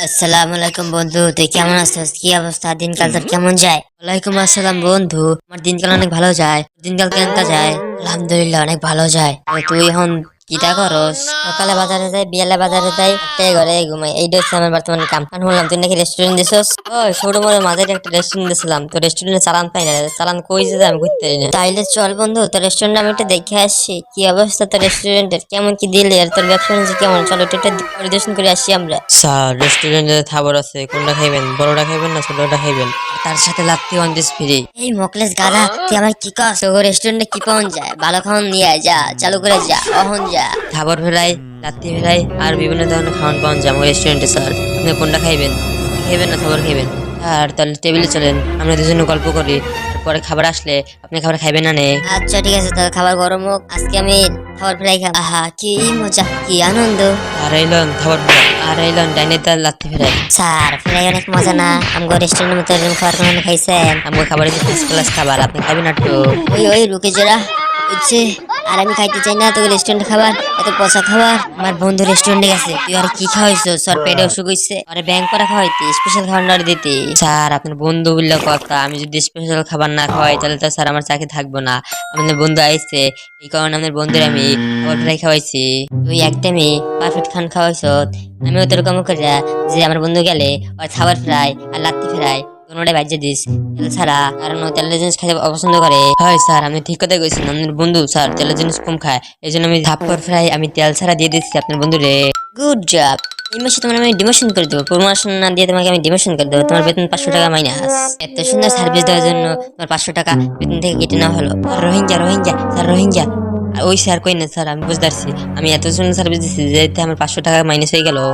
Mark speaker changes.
Speaker 1: আসসালামু আলাইকুম বন্ধু তুই কেমন আছিস? কি অবস্থা? দিনকাল তোর কেমন যায়? ওয়ালাইকুম আসসালাম বন্ধু আমার দিনকাল অনেক ভালো যায়। দিনকাল কেমন যায়? আলহামদুলিল্লাহ অনেক ভালো যায়। তুই এখন কিটা করস? সকালে বাজারে যাই বিয়ালে বাজারে যাই তে ঘরে ঘুমাই। এইটা হচ্ছে আমার বর্তমান কাম। কারণ বললাম তুই নাকি রেস্টুরেন্ট দিছস? ওই ছোট বড় মাঝের একটা রেস্টুরেন্ট দিছিলাম। তো রেস্টুরেন্টে চালান পাই না। চালান কই যে আমি ঘুরতে পারি না। তাইলে চল বন্ধু তোর রেস্টুরেন্ট আমি একটু দেখে আসছি কি অবস্থা তোর রেস্টুরেন্টের কেমন কি দিলে? আর তোর ব্যবসা বাণিজ্য কেমন? চলো একটু একটু পরিদর্শন করে আসি আমরা।
Speaker 2: স্যার রেস্টুরেন্টে খাবার আছে। কোনটা খাইবেন? বড়টা খাইবেন না ছোটটা খাইবেন? তার সাথে লাত্তি অন দিস ফ্রি
Speaker 1: এই মকলেস গাধা তুই আমার কি কস? তোর রেস্টুরেন্টে কি পাওন যায়? ভালো খাওয়ান নিয়ে আয়, যা চালু করে যা অহন যা।
Speaker 2: খাবার ফেলাই লাত্তি ফেলাই আর বিভিন্ন ধরনের খাওয়ান পাওয়া যায় আমার রেস্টুরেন্টে স্যার আপনি কোনটা খাইবেন? খেবেন খাইবেন না খাবার খাইবেন। আর তাহলে টেবিলে চলেন আমরা দুজনে গল্প করি। পরে খাবার আসলে আপনি খাবার খাইবেন না নে?
Speaker 1: আচ্ছা ঠিক আছে তাহলে খাবার গরম হোক। আজকে আমি খাবার ফ্রাই খাব। আহা কি মজা কি আনন্দ।
Speaker 2: আর আইলন খাবার ফ্রাই। আর আইলন ডাইনে তার লাত্তি ফ্রাই।
Speaker 1: স্যার ফ্রাই অনেক মজা না? আমগো রেস্টুরেন্টের মতো এরকম খাবার কোনো খাইছেন?
Speaker 2: আমার খাবার ফার্স্ট ক্লাস খাবার আপনি খাবেন না তো?
Speaker 1: ওই ওই রুকে যারা আর আমি খাইতে চাই না তোকে রেস্টুরেন্টে খাবার এত পচা খাবার। আমার বন্ধু রেস্টুরেন্টে গেছে। তুই আর কি খাওয়াইছো? সর পেটে অসুখ হয়েছে আরে ব্যাংক করা খাওয়াইতি স্পেশাল খাবার না দিতে।
Speaker 2: স্যার আপনার বন্ধু বললে কথা আমি যদি স্পেশাল খাবার না খাওয়াই তাহলে তো স্যার আমার চাকরি থাকব না। আমাদের বন্ধু আইছে এই কারণে আমাদের বন্ধুর আমি খাবার ফ্রাই খাওয়াইছি।
Speaker 1: তুই একদমই পারফেক্ট খান খাওয়াইছ। আমিও তোর কম করে যে আমার বন্ধু গেলে ওর খাবার ফ্রাই আর লাত্তি ফ্রাই কোনোটাই বাজ্যে দিস তেল ছাড়া কারণ ও তেলের জিনিস খাইতে অপছন্দ করে।
Speaker 2: হয় স্যার আপনি ঠিক কথা কইছেন আপনার বন্ধু, স্যার, তেলের জিনিস কম খায়। এই আমি থাপ্পর ফ্রাই, আমি তেল ছাড়া দিয়ে দিচ্ছি আপনার বন্ধুরে।
Speaker 1: Good job. এই মাসে তোমার আমি ডিমোশন করে দেবো। প্রমোশন না দিয়ে তোমাকে আমি ডিমোশন করে দেবো। তোমার বেতন পাঁচশো টাকা মাইনাস। এত সুন্দর সার্ভিস দেওয়ার জন্য তোমার পাঁচশো টাকা বেতন থেকে কেটে নেওয়া হলো।
Speaker 2: Rohingya Rohingya, sir, Rohingya. ওই স্যার কই না, স্যার? আমি বুঝতে পারছি। আমি এত সুন্দর সার্ভিস দিচ্ছি যেতে আমার পাঁচশো টাকা মাইনাস হয়ে গেল।